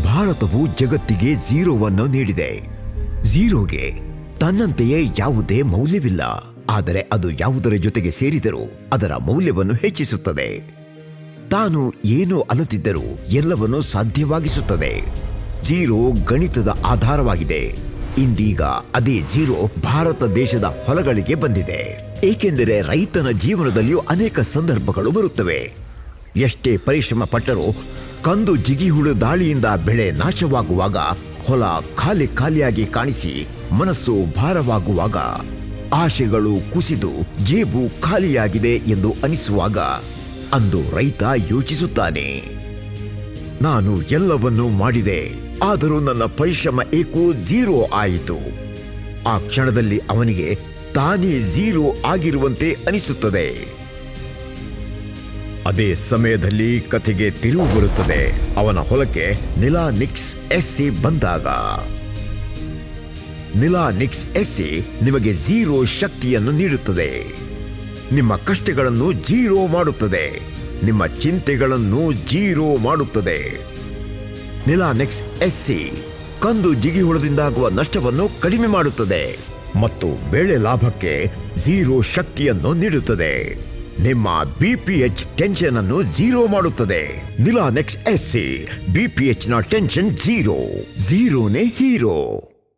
ಭಾರತವು ಜಗತ್ತಿಗೆ ಝೀರೋವನ್ನು ನೀಡಿದೆ. ಝೀರೋಗೆ ತನ್ನಂತೆಯೇ ಯಾವುದೇ ಮೌಲ್ಯವಿಲ್ಲ. ಆದರೆ ಅದು ಯಾವುದರ ಜೊತೆಗೆ ಸೇರಿದರೂ ಅದರ ಮೌಲ್ಯವನ್ನು ಹೆಚ್ಚಿಸುತ್ತದೆ. ತಾನು ಏನು ಅಲತಿದ್ದರೂ ಎಲ್ಲವನ್ನು ಸಾಧ್ಯವಾಗಿಸುತ್ತದೆ. ಝೀರೋ ಗಣಿತದ ಆಧಾರವಾಗಿದೆ. ಇಂದೀಗ ಅದೇ ಝೀರೋ ಭಾರತ ದೇಶದ ಹೊಲಗಳಿಗೆ ಬಂದಿದೆ. ಏಕೆಂದರೆ ರೈತನ ಜೀವನದಲ್ಲಿಯೂ ಅನೇಕ ಸಂದರ್ಭಗಳು ಬರುತ್ತವೆ. ಎಷ್ಟೇ ಪರಿಶ್ರಮ ಪಟ್ಟರೂ ಕಂದು ಜಿಗಿಹುಳು ದಾಳಿಯಿಂದ ಬೆಳೆ ನಾಶವಾಗುವಾಗ ಹೊಲ ಖಾಲಿ ಖಾಲಿಯಾಗಿ ಕಾಣಿಸಿ ಮನಸ್ಸು ಭಾರವಾಗುವಾಗ ಆಶೆಗಳು ಕುಸಿದು ಜೇಬು ಖಾಲಿಯಾಗಿದೆ ಎಂದು ಅನಿಸುವಾಗ ಅಂದು ರೈತ ಯೋಚಿಸುತ್ತಾನೆ, ನಾನು ಎಲ್ಲವನ್ನೂ ಮಾಡಿದೆ, ಆದರೂ ನನ್ನ ಪರಿಶ್ರಮ ಏಕೋ ಝೀರೋ ಆಯಿತು. ಆ ಕ್ಷಣದಲ್ಲಿ ಅವನಿಗೆ ತಾನೇ ಝೀರೋ ಆಗಿರುವಂತೆ ಅನಿಸುತ್ತದೆ. ಅದೇ ಸಮಯದಲ್ಲಿ ಕಥೆಗೆ ತಿರುವು ಬರುತ್ತದೆ. ಅವನ ಹೊಲಕ್ಕೆ ನಿಲಾ ನಿಕ್ಸ್ ಎಸ್ಸಿ ಬಂದಾಗ. ನಿಲಾ ನಿಕ್ಸ್ ಎಸ್ಸಿ ನಿಮಗೆ ಜೀರೋ ಶಕ್ತಿಯನ್ನು ನೀಡುತ್ತದೆ. ನಿಮ್ಮ ಕಷ್ಟಗಳನ್ನು ಜೀರೋ ಮಾಡುತ್ತದೆ. ನಿಮ್ಮ ಚಿಂತೆಗಳನ್ನು ಜೀರೋ ಮಾಡುತ್ತದೆ. ನಿಲಾನೆಕ್ಸ್ ಎಸ್ಸಿ ಕಂದು ಜಿಗಿಹುಳದಿಂದಾಗುವ ನಷ್ಟವನ್ನು ಕಡಿಮೆ ಮಾಡುತ್ತದೆ. ಮತ್ತು ಬೆಳೆ ಲಾಭಕ್ಕೆ ಜೀರೋ ಶಕ್ತಿಯನ್ನು ನೀಡುತ್ತದೆ. ನಿಮ್ಮ ಬಿಪಿಎಚ್ ಟೆನ್ಷನ್ ಅನ್ನು ಜೀರೋ ಮಾಡುತ್ತದೆ. ನಿಲಾನೆಕ್ಸ್ ಎಸ್ಸಿ ಬಿಪಿಎಚ್ನ ಟೆನ್ಷನ್ ಜೀರೋ ಜೀರೋನೇ ಹೀರೋ